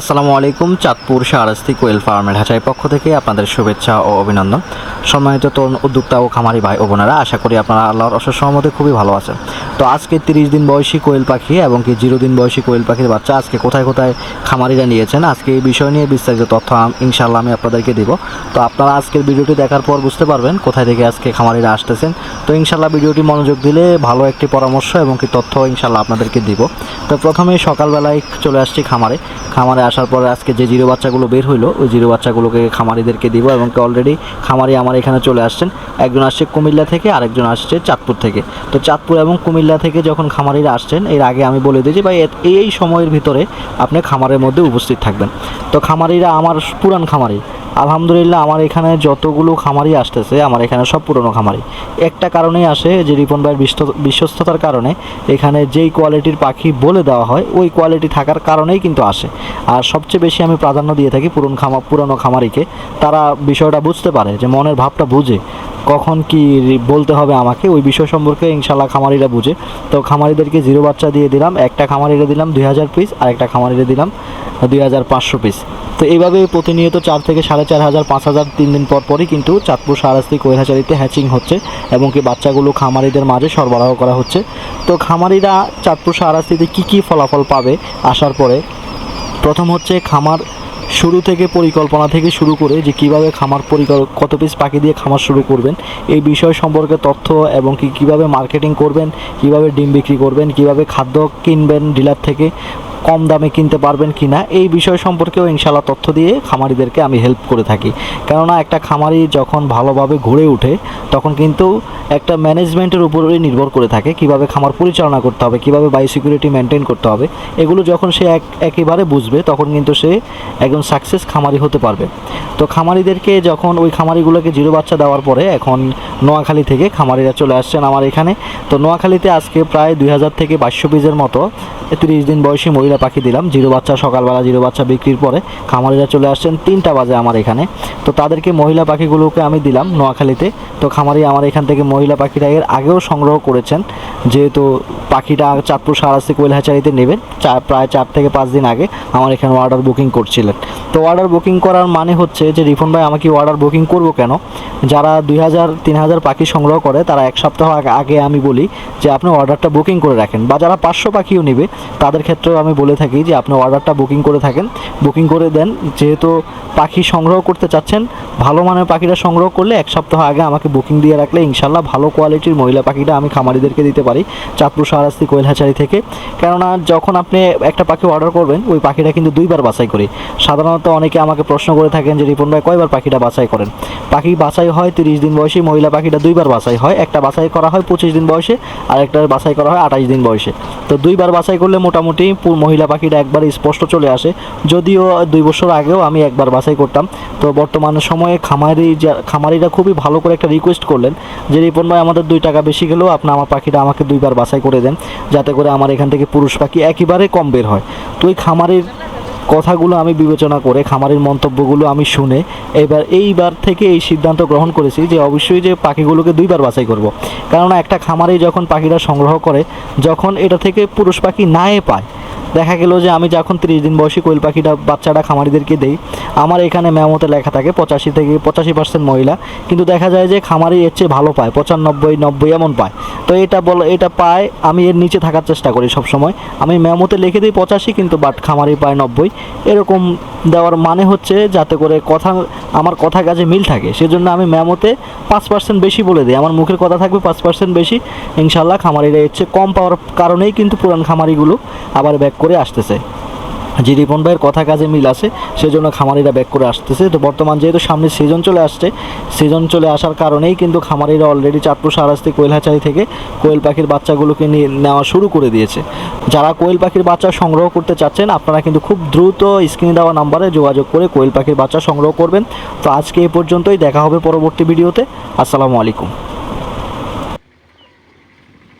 আসসালামু আলাইকুম, চাঁদপুর শাহরাস্তি কোয়েল ফার্মের হাঁচাই পক্ষ থেকে আপনাদের শুভেচ্ছা ও অভিনন্দন। সম্মানিত তরুণ উদ্যোক্তা ও খামারি ভাই ও বোনেরা, আশা করি আপনারা আল্লাহর অশেষ সহমতে খুবই ভালো আছেন। তো আজকে তিরিশ দিন বয়সী কোয়েল পাখি এবং কি জিরো দিন বয়সী কোয়েল পাখির বাচ্চা আজকে কোথায় কোথায় খামারিরা নিয়েছেন? আজকে এই বিষয় নিয়ে বিস্তারিত তথ্য ইনশাআল্লাহ আমি আপনাদেরকে দিব। তো আপনারা আজকের ভিডিওটি দেখার পর বুঝতে পারবেন কোথায় থেকে আজকে খামারিরা আসতেছেন। তো ইনশাল্লাহ ভিডিওটি মনোযোগ দিলে ভালো একটি পরামর্শ এবং কি তথ্য ইনশাল্লাহ আপনাদেরকে দিব। তো প্রথমেই সকালবেলায় চলে আসছি খামারে। খামারে আসার পরে আজকে যে জিরো বাচ্চাগুলো বের হইল, ওই জিরো বাচ্চাগুলোকে খামারিদেরকে দিব এবং কি অলরেডি খামারি আমার এখানে চলে আসছেন। একজন আসছে কুমিল্লা থেকে, আরেকজন আসছে চাঁদপুর থেকে। তো চাঁদপুর এবং কুমিল্লা থেকে যখন খামারিরা আসছেন, এর আগে আমি বলে দিয়েছি, ভাই এই সময়ের ভিতরে আপনি খামারের মধ্যে উপস্থিত থাকবেন। তো খামারিরা আমার পুরান খামারি। আলহামদুলিল্লাহ, আমার এখানে যতগুলো খামারি আসতেছে, আমার এখানে সব পুরনো খামারি। একটা কারণেই আসে যে রিপন ভাইয়ের বিশ্বস্ত- বিশ্বস্ততার কারণে এখানে যেই কোয়ালিটির পাখি বলে দেওয়া হয়, ওই কোয়ালিটি থাকার কারণেই কিন্তু আসে। আর সবচেয়ে বেশি আমি প্রাধান্য দিয়ে থাকি পুরনো খামা, পুরনো খামারিকে। তারা বিষয়টা বুঝতে পারে, যে মনের ভাবটা বুঝে। কখন কি বলতে হবে আমাকে, ওই বিষয় সম্পর্কে ইনশাল্লাহ খামারিরা বুঝে। তো খামারিদেরকে জিরো বাচ্চা দিয়ে দিলাম, একটা খামারিরে দিলাম দুই হাজার পিস আর একটা খামারিরে দিলাম দুই হাজার পাঁচশো পিস তো এইভাবে প্রতিনিয়ত চার থেকে সাড়ে চার হাজার, পাঁচ হাজার তিন দিন পর পরই কিন্তু চাঁদপুর সারাস্তি কৈহাচারিতে হ্যাচিং হচ্ছে, এবং কি বাচ্চাগুলো খামারিদের মাঝে সরবরাহ করা হচ্ছে। তো খামারিরা চাঁদপুর সারাস্তিতে কী কী ফলাফল পাবে আসার পরে, প্রথম হচ্ছে খামার শুরু থেকে পরিকল্পনা থেকে শুরু করে যে কীভাবে খামার পরিকল, কত পিস পাখি দিয়ে খামার শুরু করবেন, এই বিষয় সম্পর্কে তথ্য এবং কি কীভাবে মার্কেটিং করবেন, কীভাবে ডিম বিক্রি করবেন, কীভাবে খাদ্য কিনবেন ডিলার থেকে কম দামে কিনতে পারবেন কি না এই বিষয় সম্পর্কেও ইনশাল্লাহ তথ্য দিয়ে খামারিদেরকে আমি হেল্প করে থাকি। কেননা একটা খামারি যখন ভালোভাবে ঘুরে ওঠে, তখন কিন্তু একটা ম্যানেজমেন্টের উপরেই নির্ভর করে থাকে কীভাবে খামার পরিচালনা করতে হবে, কীভাবে বাই সিকিউরিটি মেনটেন করতে হবে। এগুলো যখন সে এক, একেবারে বুঝবে, তখন কিন্তু সে একজন সাকসেস খামারি হতে পারবে। তো খামারিদেরকে যখন ওই খামারিগুলোকে জিরো বাচ্চা দেওয়ার পরে এখন নোয়াখালী থেকে খামারিরা চলে আসছেন আমার এখানে। তো নোয়াখালীতে আজকে প্রায় দুই হাজার থেকে বাইশশো পিসের মতো তিরিশ দিন বয়সী মহিলা পাখি দিলাম। জিরো বাচ্চা, সকালবেলা জিরো বাচ্চা বিক্রির পরে খামারিরা চলে আসছেন। তিনটা বাজে আমার এখানে। তো তাদেরকে মহিলা পাখিগুলোকে আমি দিলাম নোয়াখালীতে। তো খামারি আমার এখান থেকে মহিলা পাখিরা এর আগেও সংগ্রহ করেছেন। যেহেতু পাখিটা চাঁদপুর সারাস্তি কোয়েল হ্যাচারিতে নেবেন, চার, প্রায় চার থেকে পাঁচ দিন আগে আমার এখানে অর্ডার বুকিং করছিলেন। তো অর্ডার বুকিং করার মানে হচ্ছে যে রিফন ভাই আমাকে অর্ডার বুকিং করব কেন? যারা দুই হাজার, তিন হাজার পাখি সংগ্রহ করে, তারা এক সপ্তাহ আগে- আমি বলি যে আপনি অর্ডারটা বুকিং করে রাখেন। বা যারা পাঁচশো পাখিও নেবে, তাদের ক্ষেত্রেও আমি বলে থাকি যে আপনি অর্ডারটা বুকিং করে থাকেন। বুকিং করে দেন, যেহেতু পাখি সংগ্রহ করতে চাচ্ছেন, ভালো মানের পাখিটা সংগ্রহ করলে এক সপ্তাহ আগে আমাকে বুকিং দিয়ে রাখলে ইনশাল্লাহ ভালো কোয়ালিটির মহিলা পাখিটা আমি খামারিদেরকে দিতে পারি, চাঁদপুর সারাস্তি কোয়েল হ্যাচারি থেকে। কেননা যখন আপনি একটা পাখি অর্ডার করবেন, ওই পাখিটা কিন্তু দুইবার বাছাই করি। সাধারণত অনেকে আমাকে প্রশ্ন করে থাকেন যে রিপন ভাই কয়বার পাখিটা বাছাই করেন? পাখি বাছাই হয় তিরিশ দিন বয়সী, মহিলা পাখিটা দুইবার বাছাই হয়, একটা বাছাই করা হয় পঁচিশ দিন বয়সে, আর একটা বাছাই করা হয় আঠাশ দিন বয়সে। তো দুইবার বাছাই করলে মোটামুটি মহিলা পাখিটা একবার স্পষ্ট চলে আসে। যদিও দুই বছর আগেও আমি একবার বাছাই করতাম। তো বর্তমান সময়ে খামারি খামারিরা খুবই ভালো করে একটা রিকোয়েস্ট করলেন যে, রিপন ভাই, আমাদের দুই টাকা বেশি গেলেও আপনি আমার পাখিটা আমাকে দুইবার বাছাই করে দেন। যাতে করে আমার এখান থেকে পুরুষ পাখি একেবারে কম বের হয়। তো ওই খামারির কথাগুলো আমি বিবেচনা করে, খামারের মন্তব্যগুলো আমি শুনে এবার এইবার থেকে এই সিদ্ধান্ত গ্রহণ করেছি যে অবশ্যই যে পাখিগুলোকে দুইবার বাছাই করব। কেননা একটা খামারে যখন পাখিরা সংগ্রহ করে, যখন এটা থেকে পুরুষ পাখি নায়ে পায় দেখা গেল যে আমি যখন তিরিশ দিন বয়সী কোয়েল পাখিটা, বাচ্চাটা, খামারিদেরকে দেই, আমার এখানে মেমোতে লেখা থাকে পঁচাশি থেকে পঁচাশি পার্সেন্ট মহিলা। কিন্তু দেখা যায় যে খামারি এর চেয়ে ভালো পায়, পঁচানব্বই, নব্বই এমন পায়। তো এটা বল, এটা পায়, আমি এর নিচে থাকার চেষ্টা করি সব সময় আমি মেমোতে লিখে দিই পঁচাশি, কিন্তু বাট খামারি পায় নব্বই। এরকম দেওয়ার মানে হচ্ছে যাতে করে কথা, আমার কথা কাজে মিল থাকে। সেজন্য আমি মেমোতে পাঁচ পার্সেন্ট বেশি বলে দিই। আমার মুখের কথা থাকবে পাঁচ পার্সেন্ট বেশি। ইনশাল্লাহ খামারিরা এর চেয়ে কম পাওয়ার কারণেই কিন্তু পুরান খামারিগুলো আবার ব্যাক করে আসতেছে। যে রিপন ভাইয়ের কথা কাজে মিল আছে, সেজন্য খামারিরা ব্যাক করে আসতেছে। তো বর্তমান যেহেতু সামনে সিজন চলে আসছে সিজন চলে আসার কারণেই কিন্তু খামারিরা অলরেডি চাঁদপুর সারাস্তি কোয়েলহাচারি থেকে কোয়েল পাখির বাচ্চাগুলোকে নিয়ে নেওয়া শুরু করে দিয়েছে। যারা কোয়েল পাখির বাচ্চা সংগ্রহ করতে চাচ্ছেন, আপনারা কিন্তু খুব দ্রুত স্ক্রিনে দেওয়া নাম্বারে যোগাযোগ করে কোয়েল পাখির বাচ্চা সংগ্রহ করবেন। তো আজকে এ পর্যন্তই, দেখা হবে পরবর্তী ভিডিওতে। আসসালামু আলাইকুম।